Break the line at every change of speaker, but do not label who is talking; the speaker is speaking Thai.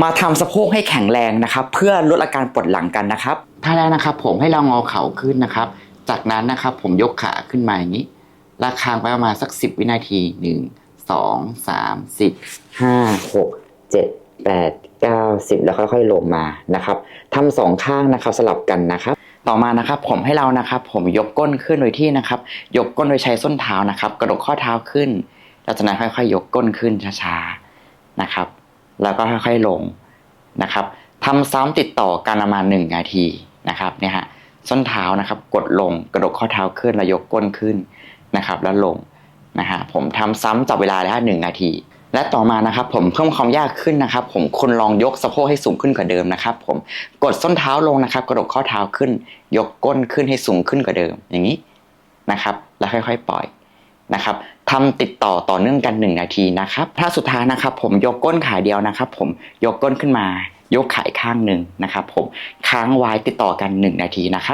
มาทำสะโพกให้แข็งแรงนะครับ เพื่อลดอาการปวดหลังกันนะครับ ท่าแรกนะครับผมให้เรางอเข่าขึ้นนะครับ จากนั้นนะครับผมยกขาขึ้นมาอย่างนี้ลากคางไปประมาณสัก 10 วินาที 1 2 3 4 5 6 7 8 9 10แล้วค่อยๆลงมานะครับทำสองข้างนะครับสลับกันนะครับ ต่อมานะครับผมให้เรานะครับ ผมยกก้นขึ้นโดยที่นะครับ ยกก้นโดยใช้ส้นเท้านะครับ กระดกข้อเท้าขึ้นแล้วจากนั้นค่อยๆ ยกก้นขึ้นช้าๆนะครับ แล้วก็ค่อยๆลงนะครับทำซ้ำติดต่อกันประมาณหนึ่งนาทีนะครับเนี่ยฮะส้นเท้านะครับ กดลงกระดกข้อเท้าขึ้นแล้วยกก้นขึ้นนะครับ แล้วลงนะฮะผมทำซ้ำจับเวลาแล้วหนึ่งนาที และต่อมานะครับ ผมเพิ่มความยากขึ้นนะครับ ผมคุณลองยกสะโพกให้สูงขึ้นกว่าเดิมนะครับ ผมกดส้นเท้าลงนะครับ กระดกข้อเท้าขึ้น ยกก้นขึ้นให้สูงขึ้นกว่าเดิม อย่างนี้นะครับ แล้วค่อย ๆ ปล่อย นะครับทำติดต่อต่อเนื่องกัน 1 นาทีนะครับถ้าสุดท้ายนะครับผมยกก้นขาเดียวนะครับ ผมยกก้นขึ้นมายกขายข้างหนึ่งนะครับ ผมค้างไว้ติดต่อกัน 1 นาทีนะครับ